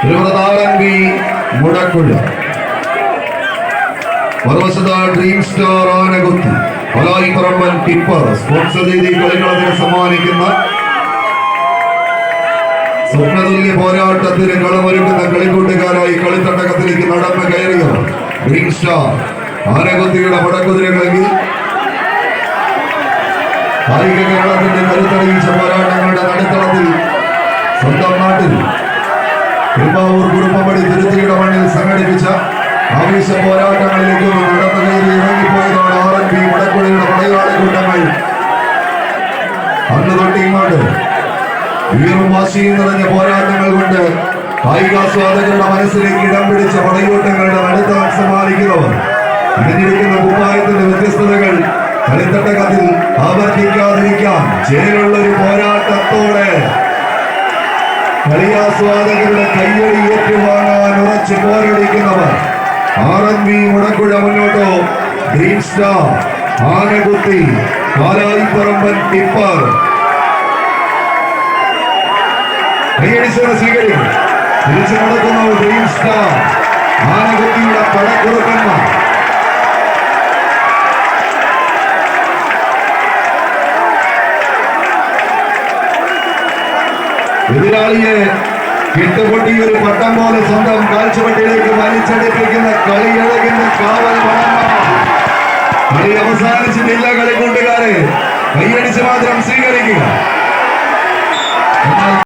Thiruvananthapuram B Mudakkuzha. മറുവശത്ത് dream star Anakuthi. Palayipparamban tipper. Sponsor ചെയ്ത് കളിക്കളത്തിന് സമ്മാനിക്കുന്ന സ്വപ്നതുല്യ പോരാട്ടത്തിന് കളമൊരുക്കുന്ന കളിക്കൂട്ടുകാരായി കളിത്തട്ടകത്തിലേക്ക് നടന്ന് കയറിയവർ. ഡ്രീം സ്റ്റാർ ആനകുത്തിയുടെ മുടക്കുതിരകളെങ്കിൽ കായിക കേരളത്തിന്റെ കരുത്തറിയിച്ച പോരാട്ടങ്ങളുടെ നടുത്തളത്തിൽ സ്വന്തം നാട്ടിൽ പെരുമ്പാവൂർ കുടുംബപടി തിരുത്തിയുടെ മണ്ണിൽ സംഘടിപ്പിച്ച ആവേശ പോരാട്ടങ്ങളിലേക്ക് നടന്നു കയറി ഇറങ്ങിപ്പോയതാണ് ആർ എൻ പി വടക്കുഴയുടെ പടയാളി കൂട്ടങ്ങൾ അന്ന് തൊട്ട് ഇങ്ങോട്ട് വീറും വാശിയും നിറഞ്ഞ പോരാട്ടങ്ങൾ കൊണ്ട് കായികാസ്വാദകരുടെ മനസ്സിലേക്ക് ഇടം പിടിച്ച പടയോട്ടങ്ങളുടെ നടുത്തളം സമ്മാനിക്കുന്നവർ ഇടഞ്ഞിരിക്കുന്ന കുപ്പായത്തിന്റെ വ്യത്യസ്തതകൾ കളിത്തട്ടകത്തിൽ ആവർത്തിക്കാതിരിക്കാൻ ചേലുള്ള ഒരു പോരാട്ടത്തോടെ കളിയാസ്വാദകരുടെ കയ്യടി ഏറ്റുവാങ്ങാൻ ഉറച്ചു പോരടിക്കുന്നവർ. R N V Mudakkuzha മുന്നോട്ടോ. Green star Anakuthi Palayipparamban tipper. സ്വീകരിക്കും. തിരിച്ചു നടക്കുന്ന ഗ്രീൻ സ്റ്റാർ ആനകുത്തിയുടെ പടക്കുറുക്കന്മാർ എതിരാളിയെ കിട്ടുപൊട്ടി ഒരു പട്ടം പോലെ സ്വന്തം കാൽച്ചുവട്ടിലേക്ക് വലിച്ചടിപ്പിക്കുന്ന കളിയഴകിന്റെ കാവൽ കളി അവസാനിച്ചിട്ടില്ല കളിക്കൂട്ടുകാരെ കൈയടിച്ച് മാത്രം സ്വീകരിക്കുക.